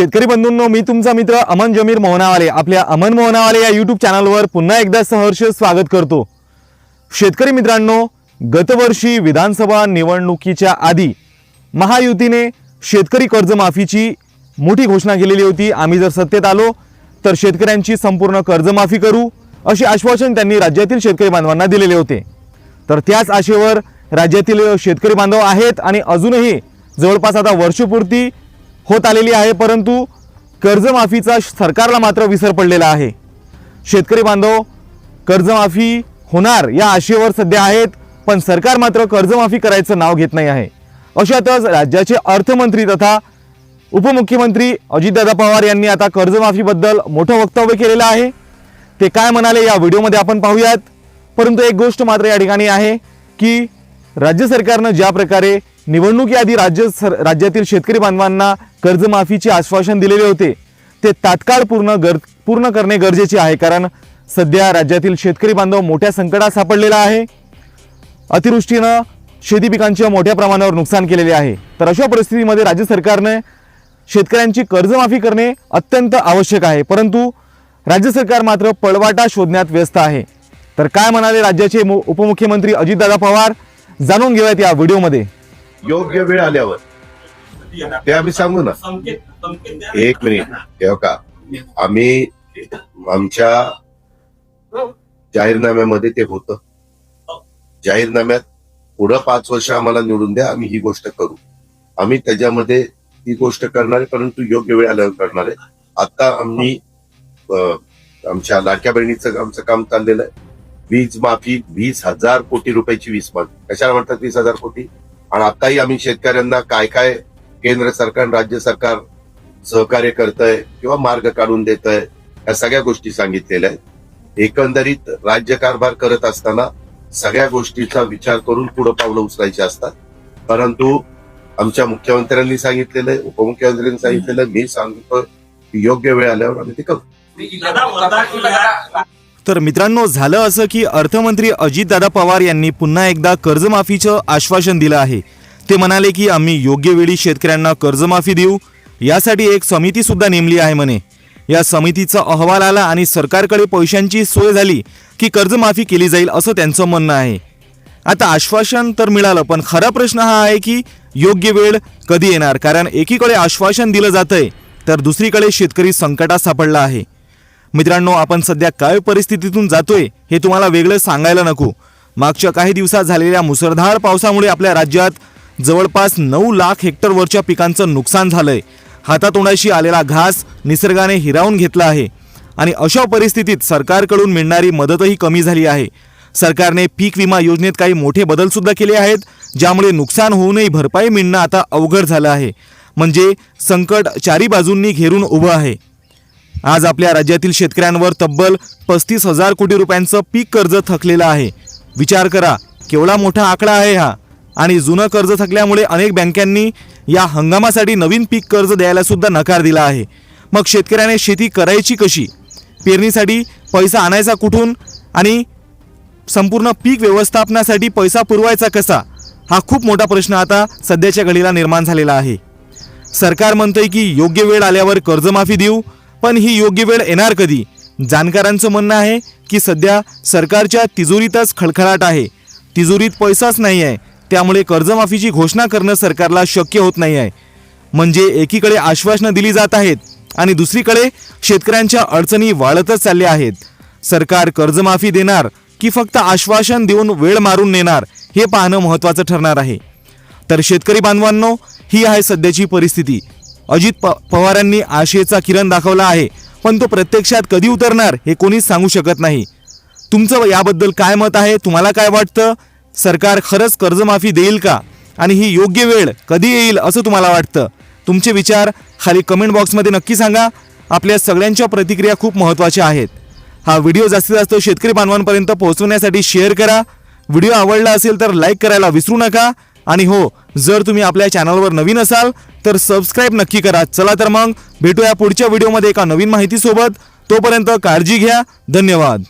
शेतकरी बंधूंनो मी तुमचा मित्र अमन जमीर मोहनावाले. आपल्या अमन मोहनावाले या यूट्यूब चॅनलवर पुन्हा एकदा सहर्ष स्वागत करतो. शेतकरी मित्रांनो गतवर्षी विधानसभा निवडणुकीच्या आधी महायुतीने शेतकरी कर्जमाफीची मोठी घोषणा केलेली होती. आम्ही जर सत्तेत आलो तर शेतकऱ्यांची संपूर्ण कर्जमाफी करू असे आश्वासन त्यांनी राज्यातील शेतकरी बांधवांना दिलेले होते. तर त्याच आशेवर राज्यातील शेतकरी बांधव आहेत आणि अजूनही जवळपास आता वर्षपूर्ती होत आलेली आहे परंतु कर्जमाफीचा सरकारला मात्र विसर पडलेला आहे. शेतकरी बांधव कर्जमाफी होणार या आशेवर सध्या आहेत पण सरकार मात्र कर्जमाफी करायचं नाव घेत नाही आहे. अशातच राज्याचे अर्थमंत्री तथा उपमुख्यमंत्री अजितदादा पवार यांनी आता कर्जमाफीबद्दल मोठं वक्तव्य केलेलं आहे. ते काय म्हणाले या व्हिडिओमध्ये आपण पाहूयात. परंतु एक गोष्ट मात्र या ठिकाणी आहे की राज्य सरकारनं ज्या प्रकारे निवडणुकीआधी राज्य सर राज्यातील शेतकरी बांधवांना कर्जमाफीचे आश्वासन दिलेले होते. ते तात्काळ पूर्ण गर पूर्ण करणे गरजेचे आहे कारण सध्या राज्यातील शेतकरी बांधव मोठ्या संकटात सापडलेला आहे. अतिवृष्टीनं शेती पिकांचे मोठ्या प्रमाणावर नुकसान केलेले आहे. तर अशा परिस्थितीमध्ये राज्य सरकारने शेतकऱ्यांची कर्जमाफी करणे अत्यंत आवश्यक आहे. परंतु राज्य सरकार मात्र पळवाटा शोधण्यात व्यस्त आहे. तर काय म्हणाले राज्याचे मु- उपमुख्यमंत्री अजितदादा पवार? जाणून घेऊयात या व्हिडिओमध्ये. योग्य वेळ आल्यावर. ते आम्ही सांगू ना. एक मिनिट. ठेव का? आम्ही आमच्या जाहीरनाम्यामध्ये ते होत. जाहीरनाम्यात पुढं पाच वर्ष आम्हाला निवडून द्या आम्ही ही गोष्ट करू. आम्ही त्याच्यामध्ये ती गोष्ट करणार आहे परंतु योग्य वेळ आल्यावर करणार आहे. आता आम्ही आमच्या लाडक्या बहिणीचं आमचं काम चाललेलं आहे. वीज माफी वीस हजार कोटी रुपयाची वीज माफी. कशाला म्हणतात वीस हजार कोटी? आणि आताही आम्ही शेतकऱ्यांना काय काय केंद्र सरकार राज्य सरकार सहकार्य करत आहे किंवा मार्ग काढून देत आहे या सगळ्या गोष्टी सांगितलेल्या आहेत. एकंदरीत राज्य कारभार करत असताना सगळ्या गोष्टीचा विचार करून पुढे पावलं उचलायची असतात. परंतु आमच्या मुख्यमंत्र्यांनी सांगितलेलं आहे उपमुख्यमंत्र्यांनी सांगितलेलं मी सांगतो योग्य वेळ आल्यावर आम्ही ते करू. तर मित्रांनो झालं असं की अर्थमंत्री अजितदादा पवार यांनी पुन्हा एकदा कर्जमाफीचं आश्वासन दिलं आहे. ते म्हणाले की आम्ही योग्य वेळी शेतकऱ्यांना कर्जमाफी देऊ. यासाठी एक समितीसुद्धा नेमली आहे म्हणे. या समितीचा अहवाल आला आणि सरकारकडे पैशांची सोय झाली की कर्जमाफी केली जाईल असं त्यांचं म्हणणं आहे. आता आश्वासन तर मिळालं पण खरा प्रश्न हा आहे की योग्य वेळ कधी येणार? कारण एकीकडे आश्वासन दिलं जातंय तर दुसरीकडे शेतकरी संकटात सापडला आहे. मित्रांनो आपण सध्या काय परिस्थितीतून जातोय हे तुम्हाला वेगळं सांगायला नको. मागच्या काही दिवसात झालेल्या मुसळधार पावसामुळे आपल्या राज्यात जवळपास नऊ लाख हेक्टरवरच्या पिकांचं नुकसान झालंय. हातातोंडाशी आलेला घास निसर्गाने हिरावून घेतला आहे. आणि अशा परिस्थितीत सरकारकडून मिळणारी मदतही कमी झाली आहे. सरकारने पीक विमा योजनेत काही मोठे बदलसुद्धा केले आहेत ज्यामुळे नुकसान होऊनही भरपाई मिळणं आता अवघड झालं आहे. म्हणजे संकट चारी बाजूंनी घेरून उभं आहे. आज आपल्या राज्यातील शेतकऱ्यांवर तब्बल पस्तीस हजार कोटी रुपयांचं पीक कर्ज थकलेलं आहे. विचार करा केवढा मोठा आकडा आहे हा. आणि जुनं कर्ज थकल्यामुळे अनेक बँकांनी या हंगामासाठी नवीन पीक कर्ज द्यायला सुद्धा नकार दिला आहे. मग शेतकऱ्याने शेती करायची कशी? पेरणीसाठी पैसा आणायचा कुठून? आणि संपूर्ण पीक व्यवस्थापनासाठी पैसा पुरवायचा कसा? हा खूप मोठा प्रश्न आता सध्याच्या घडीला निर्माण झालेला आहे. सरकार म्हणतंय की योग्य वेळ आल्यावर कर्जमाफी देऊ पण ही योग्य वेळ येणार कधी? जाणकारांचं म्हणणं आहे की सध्या सरकारच्या तिजोरीतच खळखळाट आहे. तिजोरीत पैसाच नाही आहे. त्यामुळे कर्जमाफीची घोषणा करणं सरकारला शक्य होत नाही आहे. म्हणजे एकीकडे आश्वासनं दिली जात आहेत आणि दुसरीकडे शेतकऱ्यांच्या अडचणी वाढतच चालल्या आहेत. सरकार कर्जमाफी देणार की फक्त आश्वासन देऊन वेळ मारून नेणार हे पाहणं महत्त्वाचं ठरणार आहे. तर शेतकरी बांधवांनो ही आहे सध्याची परिस्थिती. अजित प पवारांनी आशेचा किरण दाखवला आहे पण तो प्रत्यक्षात कधी उतरणार हे कोणीच सांगू शकत नाही. तुमचं याबद्दल काय मत आहे तुम्हाला काय वाटतं? सरकार खरंच कर्जमाफी देईल का? आणि ही योग्य वेळ कधी येईल असं तुम्हाला वाटतं? तुमचे विचार खाली कमेंट बॉक्समध्ये नक्की सांगा. आपल्या सगळ्यांच्या प्रतिक्रिया खूप महत्त्वाच्या आहेत. हा व्हिडिओ जास्तीत जास्त शेतकरी बांधवांपर्यंत पोहोचवण्यासाठी शेअर करा. व्हिडिओ आवडला असेल तर लाईक करायला विसरू नका. आणि हो जर तुम्ही आपल्या चॅनलवर नवीन असाल तर सबस्क्राईब नक्की करा. चला तर मग भेटूया पुढच्या व्हिडिओमध्ये एका नवीन माहितीसोबत. तोपर्यंत काळजी घ्या. धन्यवाद.